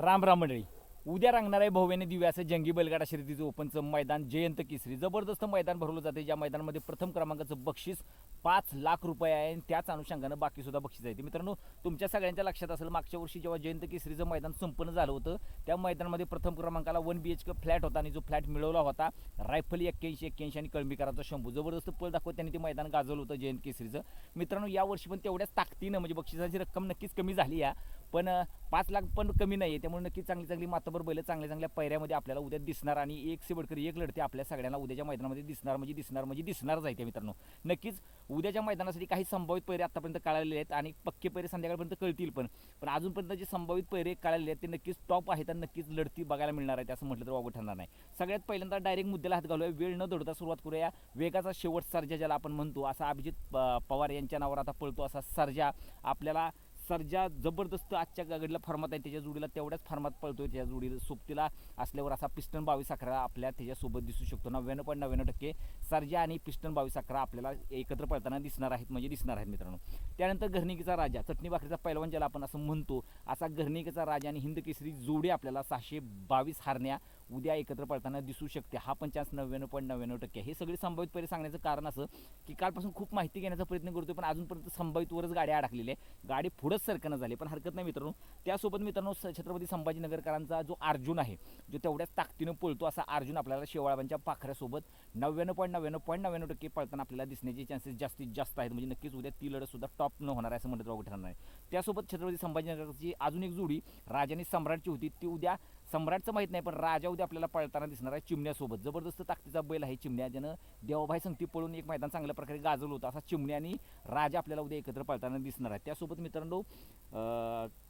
राम राम मंडळी. उद्या रंगणार आहे भव्याने दिव्याचं जंगी बैलगाडा शर्यतीचं ओपनचं मैदान जयंत केसरी. जबरदस्त मैदान भरवलं जाते. ज्या मैदानामध्ये प्रथम क्रमांकाचं बक्षीस पाच लाख रुपये आहे आणि त्याच अनुषंगानं बाकी सुद्धा बक्षीस आहे. ते मित्रांनो तुमच्या सगळ्यांच्या लक्षात असेल मागच्या वर्षी जेव्हा जयंत केसरीचं मैदान संपन्न झालं होतं त्या मैदानामध्ये प्रथम क्रमांकाला one B H K flat होता आणि जो फ्लॅट मिळवला होता रायफल एक्क्याऐंशी एक्क्याऐंशी आणि कळंबीकरांचा शंभू. जबरदस्त पळ दाखवत त्यांनी ते मैदान गाजवलं होतं जयंत केसरीचं. मित्रांनो यावर्षी पण तेवढ्याच ताकदीनं म्हणजे बक्षिसाची रक्कम नक्कीच कमी झाली आहे. पण पाच लाख पण कमी नाही आहे त्यामुळे नक्कीच चांगली चांगली मातबर बैल चांगल्या चांगल्या पैऱ्यामध्ये आपल्याला उद्या दिसणार आणि एक सिबडकर एक लढते आपल्या सगळ्यांना उद्याच्या मैदानामध्ये दिसणार म्हणजे दिसणार म्हणजे दिसणारच आहे त्या मित्रांनो. नक्कीच उद्याच्या मैदानासाठी काही संभावित पैरे आतापर्यंत कळालेले आहेत आणि पक्के पैरे संध्याकाळपर्यंत कळतील पण. पण अजूनपर्यंत जे संभावित पैरे कळालेले आहेत ते नक्कीच टॉप आहेत आणि नक्कीच लढती बघायला मिळणार आहे असं म्हटलं तर वागू ठरणार नाही. सगळ्यात पहिल्यांदा डायरेक्ट मुद्द्याला हात घालूया. वेळ न दडता सुरुवात करूया. वेगाचा शेवट सर्जा ज्याला आपण म्हणतो असा अभिजित प- पवार यांच्या नावावर आता पळतो असा सर्जा. आपल्याला सर्जा जबरदस्त आजच्या गाडीला फॉर्मात आहे त्याच्या जोडीला तेवढ्याच फॉर्मात पळतोय. त्याच्या जोडीला सोबतीला असल्यावर असा पिस्टन बावीस अकरा आपल्या त्याच्यासोबत दिसू शकतो. नव्याण्णव पॉईंट नव्याण्णव टक्के सर्जा आणि पिस्टन बावीस अकरा आपल्याला एकत्र पळताना दिसणार आहेत म्हणजे दिसणार आहेत मित्रांनो. त्यानंतर घरणिकीचा राजा चटणी भाकरीचा पैलवान ज्याला आपण असं म्हणतो असा घरणिकेचा राजा आणि हिंद केसरी जोडी आपल्याला सहाशे बावीस हारण्या उद्या एकत्र पळताना दिसू शकते. हा पण चान्स नव्याण्णव पॉईंट नव्याण्णव टक्के. हे सगळे संभावित पर्याय सांगण्याचं कारण असं की कालपासून खूप माहिती घेण्याचा प्रयत्न करतोय पण अजूनपर्यंत संभावितवरच गाडी अडकलेली आहे गाडी सरकणं झाली. पण हरकत नाही मित्रांनो. त्यासोबत मित्रांनो स- छत्रपती संभाजीनगरकरांचा जो अर्जुन आहे जो तेवढ्याच ताकदीनं पळतो असा अर्जुन आपल्याला शेवाळाबांच्या पाखऱ्यासोबत नव्याण्णव पॉईंट नव्याण्णव पॉईंट नव्याण्णव टक्के पळताना आपल्याला दिसण्याचे चान्सेस जास्तीत जास्त आहेत. म्हणजे नक्कीच उद्या ती लढतसुद्धा टॉप न होणार आहे असं म्हणत राहू ठरणार आहे त्यासोबत छत्रपती संभाजीनगरची अजून एक जोडी राजानी सम्राटची होती. ती उद्या सम्राटचं माहीत नाही पण राजा उद्या आपल्याला पळताना दिसणार आहे चिमण्यासोबत. जबरदस्त ताकदीचा बैल आहे चिमण्या. ज्यानं देवाभाई संगती पळून एक मैदान चांगल्या प्रकारे गाजवलं होतं. असा चिमण्या आणि राजा आपल्याला उद्या एकत्र पळताना दिसणार आहे. त्यासोबत मित्रांनो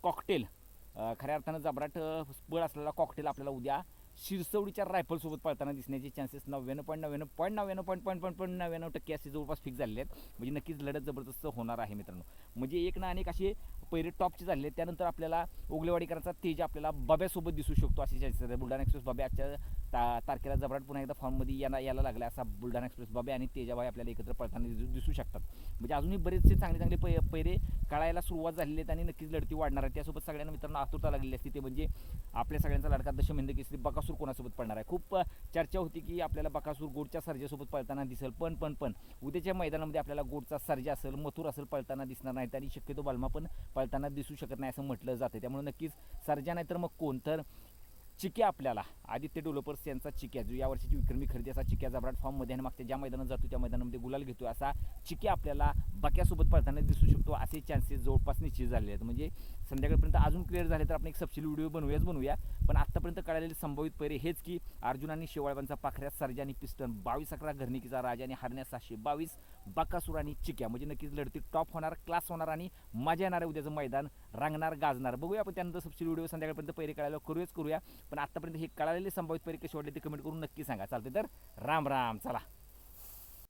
कॉकटेल खऱ्या अर्थानं जबराट बळ असलेला कॉकटेल आपल्याला उद्या शिरसवडीच्या रायफलसोबत पळताना दिसण्याचे चान्सेस नव्याण्णव पॉईंट नव्याण्णव पॉईंट नव्याण्णव पॉईंट पॉईंट पॉईंट पॉईंट नव्याण्णव टक्के असे जवळपास फिक्स झालेले आहेत. म्हणजे नक्कीच लढत जबरदस्त होणार आहे मित्रांनो. म्हणजे एक ना अनेक असे पैरे टॉपचे झालेले आहेत त्यानंतर आपल्याला उगलेवाडीकरांचा तेज आपल्याला बब्यासोबत दिसू शकतो अशी चर्चा बुलढाणा एक्सप्रेस बब्या आजच्या ता तारखेला जबराट पुन्हा एकदा फॉर्ममध्ये यांना यायला लागला असा बुलढाणा एक्सप्रेस बब्या आणि तेजाबाई आपल्याला एकत्र पळताना दिसू दिसू शकतात. म्हणजे अजूनही बरेचसे चांगले चांगले पै पैरे कळायला सुरुवात झालेली आहेत आणि नक्कीच लढती वाढणार आहे त्यासोबत सगळ्यांना मित्रांनो आतुरता लागलेली असते. ते म्हणजे आपल्या सगळ्यांचा लढका दशमिंद केसरी बकासूर कोणासोबत पडणार आहे? खूप चर्चा होती की आपल्याला बकासूर गोडच्या सर्जासोबत पळताना दिसेल. पण पण पण उद्याच्या मैदानामध्ये आपल्याला गोडचा सर्जा असेल मथुर असेल पळताना दिसणार नाहीत आणि शक्यतो बालमा पण पळताना दिसू शकत नाही असं म्हटलं जातं त्यामुळे नक्कीच सर्जा नाही तर मग कोण? तर चिक्या आपल्याला. आदित्य डेव्हलपर्स यांचा चिक्या. जो या वर्षीची विक्रमी खरेदी असा चिक्या जबराट फॉर्ममध्ये आणि मागच्या ज्या मैदानात जातो त्या मैदानामध्ये गुलाल घेतो असा चिक्या आपल्याला बाक्यासोबत पळताना दिसू शकतो असे चान्सेस जवळपास निश्चित झालेले आहेत. म्हणजे संध्याकाळपर्यंत अजून क्लिअर झाले तर आपण एक सपशिल व्हिडिओ बनवूयाच बनवूया. पण आत्तापर्यंत कळालेले संभावित पैरे हेच की अर्जुन आणि शेवाळबांचा पाखऱ्या सर्जा आणि पिस्टन बावीस अकरा घरणिकीचा राजा आणि हरण्या सहाशे बावीस बकासूर आणि चिक्या. म्हणजे नक्कीच लढती टॉप होणार क्लास होणार आणि मजा येणार आहे उद्याचं मैदान रांगणार गाजणार. बघूया आपण त्यानंतर सबसिडी व्हिडिओ संध्याकाळपर्यंत पैरे कळायला करूयाच करूया. पण आत्तापर्यंत हे कळालेले संभावित पैरे कसे वाटले ते कमेंट करून नक्की सांगा. चालते तर राम राम चला.